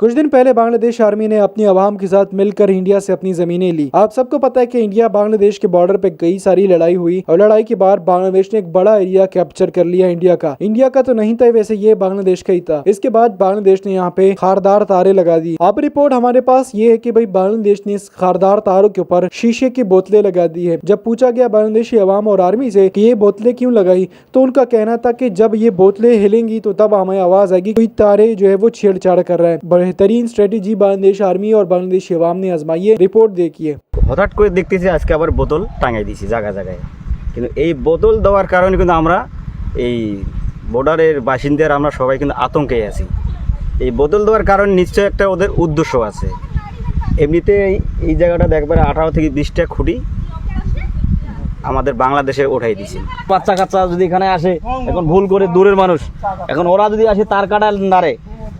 कुछ दिन पहले बांग्लादेश आर्मी ने अपनी आवाम के साथ मिलकर इंडिया से अपनी जमीनें ली। आप सबको पता है कि इंडिया बांग्लादेश के बॉर्डर पे कई सारी लड़ाई हुई और लड़ाई के बाद बांग्लादेश ने एक बड़ा एरिया कैप्चर कर लिया इंडिया का। इंडिया का तो नहीं था, वैसे ये बांग्लादेश का ही था। इसके बाद बांग्लादेश ने यहाँ पे खारदार तारे लगा दी। अब रिपोर्ट हमारे पास ये है की भाई बांग्लादेश ने इस खारदार तारों के ऊपर शीशे की बोतलें लगा दी है। जब पूछा गया बांग्लादेशी अवाम और आर्मी से कि ये बोतलें क्यूँ लगाई तो उनका कहना था की जब ये बोतलें हिलेंगी तो तब हमें आवाज़ आएगी कोई तारे जो है वो छेड़छाड़ कर रहे है। बेहतरीन स्ट्रेटेजी बांग्लादेश आर्मी और बांग्लादेशी अवाम ने आजमाई है रिपोर्ट देखिए হঠাৎ করে দেখতেছি আজকে আবার বোতল টাঙাই দিয়েছি জায়গায় জায়গায় কিন্তু এই বোতল দেওয়ার কারণে কিন্তু আমরা এই বর্ডারের বাসিন্দার আমরা সবাই কিন্তু আতঙ্কে আছি এই বোতল দেওয়ার কারণে নিশ্চয়ই একটা ওদের উদ্দেশ্য আছে এমনিতে এই- এই জায়গাটা দেখবার আঠারো থেকে বিশটা খুঁটি আমাদের বাংলাদেশে ওঠাই দিছি বাচ্চা কাচ্চা যদি এখানে আসে এখন ভুল করে দূরের মানুষ এখন ওরা যদি আসে তার কাটা নাড়ে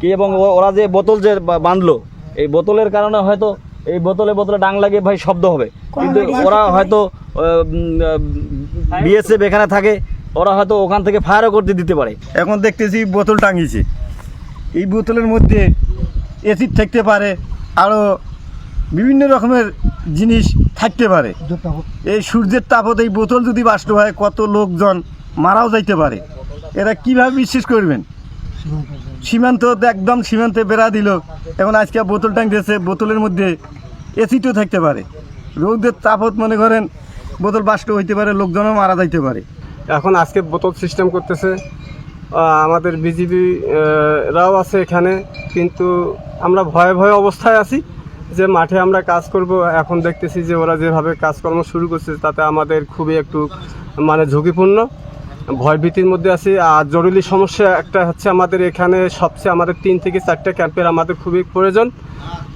কি এবং ও- ওরা যে বোতল যে বা- বাঁধলো এই বোতলের কারণে হয়তো এই বোতলে বোতলে ডাং লাগে ভাই শব্দ হবে। কিন্তু ওরা হয়তো বিএসএফ এখানে থাকে ওরা হয়তো ওখান থেকে ফায়ারও করতে দিতে পারে। এখন দেখতেছি বোতল টাঙিয়েছে। এই বোতলের মধ্যে এসিড থাকতে পারে আরও বিভিন্ন রকমের জিনিস থাকতে পারে। এই সূর্যের তাপত এই বোতল যদি বাষ্ট হয় কত লোকজন মারাও যাইতে পারে। এরা কীভাবে বিশ্বাস করবেন? সীমান্ত তো একদম সীমান্তে বেড়া দিল। এখন আজকে বোতল টাঙতেছে বোতলের মধ্যে এসিডও থাকতে পারে। রোদের তাপত মনে করেন, বোতল বাষ্ট হইতে পারে, লোকজনও মারা যাইতে পারে। এখন আজকে বোতল সিস্টেম করতেছে। আমাদের বিজিবি রাও আছে এখানে, কিন্তু আমরা ভয়ে ভয়ে অবস্থায় আছি যে মাঠে আমরা কাজ করব। এখন দেখতেছি যে ওরা যেভাবে কাজকর্ম শুরু করছে, তাতে আমাদের খুবই একটু মানে ঝুঁকিপূর্ণ। ভয়ভীতির মধ্যে আছি। আর জরুরি সমস্যা একটা হচ্ছে আমাদের এখানে সবচেয়ে আমাদের তিন থেকে চারটে ক্যাম্পের আমাদের খুবই প্রয়োজন।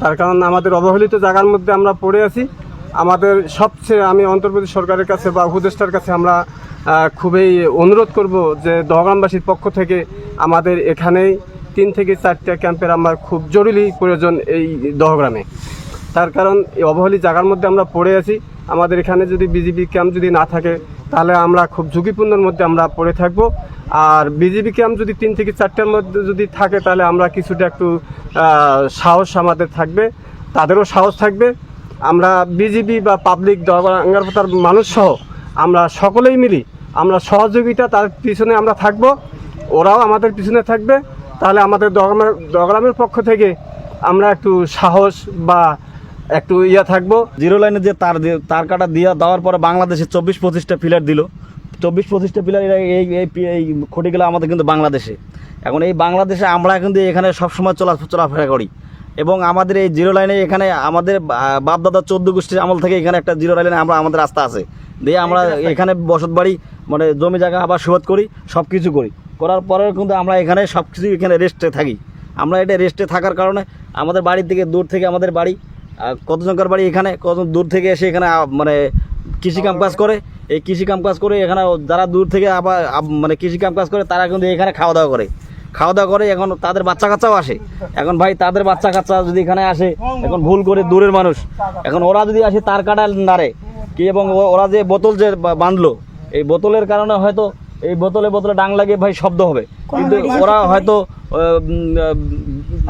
তার কারণ আমাদের অবহেলিত জায়গার মধ্যে আমরা পড়ে আছি। আমাদের সবচেয়ে আমি অন্তর্বর্তী সরকারের কাছে বা উপদেষ্টার কাছে আমরা খুবই অনুরোধ করব যে দহগ্রামবাসীর পক্ষ থেকে আমাদের এখানেই তিন থেকে চারটা ক্যাম্পের আমার খুব জরুরি প্রয়োজন এই দহগ্রামে। তার কারণ এই অবহেলিত জায়গার মধ্যে আমরা পড়ে আছি। আমাদের এখানে যদি বিজিবি ক্যাম্প যদি না থাকে, তাহলে আমরা খুব ঝুঁকিপূর্ণের মধ্যে আমরা পড়ে থাকব। আর বিজিবি ক্যাম্প যদি তিন থেকে চারটার মধ্যে যদি থাকে, তাহলে আমরা কিছুটা একটু সাহস আমাদের থাকবে। তাদেরও সাহস থাকবে। আমরা বিজিবি বা পাবলিক দরগার মানুষ সহ আমরা সকলেই মিলি আমরা সহযোগিতা তার পিছনে আমরা থাকব, ওরাও আমাদের পিছনে থাকবে। তাহলে আমাদের দগ্রামের দগ্রামের পক্ষ থেকে আমরা একটু সাহস বা একটু ইয়া থাকব। জিরো লাইনে যে তার তার কাটা দিয়ে দেওয়ার পরে বাংলাদেশে চব্বিশ পঁচিশটা পিলার দিল। চব্বিশ পঁচিশটা পিলার এই এই খুঁটিগুলো আমাদের কিন্তু বাংলাদেশে। এখন এই বাংলাদেশে আমরা কিন্তু এখানে সবসময় চলা চলাফেরা করি। এবং আমাদের এই জিরো লাইনে এখানে আমাদের বাপদাদা চোদ্দ গোষ্ঠীর আমল থেকে এখানে একটা জিরো লাইনে আমরা আমাদের রাস্তা আছে। দিয়ে আমরা এখানে বসত বাড়ি মানে জমি জায়গা আবার সুবাদ করি সব কিছু করি। করার পরেও কিন্তু আমরা এখানে সব কিছু এখানে রেস্টে থাকি। আমরা এটা রেস্টে থাকার কারণে আমাদের বাড়ির থেকে দূর থেকে আমাদের বাড়ি আহ, কতজনকার বাড়ি এখানে কত দূর থেকে এসে এখানে মানে কৃষি কাম কাজ করে? এই কৃষি কাম কাজ করে এখানে যারা দূর থেকে আবার মানে কৃষি কাম কাজ করে তারা কিন্তু এখানে খাওয়া দাওয়া করে। খাওয়া দাওয়া করে এখন তাদের বাচ্চা কাচ্চাও আসে। এখন ভাই তাদের বাচ্চা কাচ্চা যদি এখানে আসে এখন ভুল করে দূরের মানুষ। এখন ওরা যদি আসে তার কাটা নাড়ে। কি এবং ওরা যে বোতল যে বাঁধলো এই বোতলের কারণে হয়তো এই বোতলে বোতলে ডাং লাগে ভাই শব্দ হবে। কিন্তু ওরা হয়তো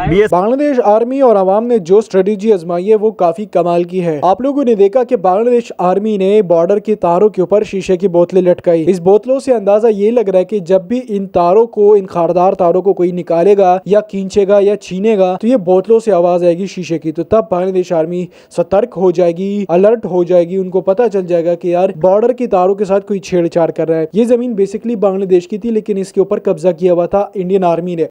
বিএস बांग्लादेश आर्मी और आवाम ने जो स्ट्रेटेजी आजमाई है वो काफी कमाल की है आप लोगों ने देखा कि बांग्लादेश आर्मी ने बॉर्डर के तारों के ऊपर शीशे की बोतलें लटकाई इस बोतलों से अंदाजा ये लग रहा है कि जब भी इन तारों को इन खारदार तारों को कोई निकालेगा या खींचेगा या छीनेगा तो ये बोतलों से आवाज आएगी शीशे की तो तब बांग्लादेश आर्मी सतर्क हो जाएगी अलर्ट हो जाएगी उनको पता चल जाएगा कि यार बॉर्डर के तारों के साथ कोई छेड़छाड़ कर रहा है ये जमीन बेसिकली बांग्लादेश की थी लेकिन इसके ऊपर कब्जा किया हुआ था इंडियन आर्मी ने।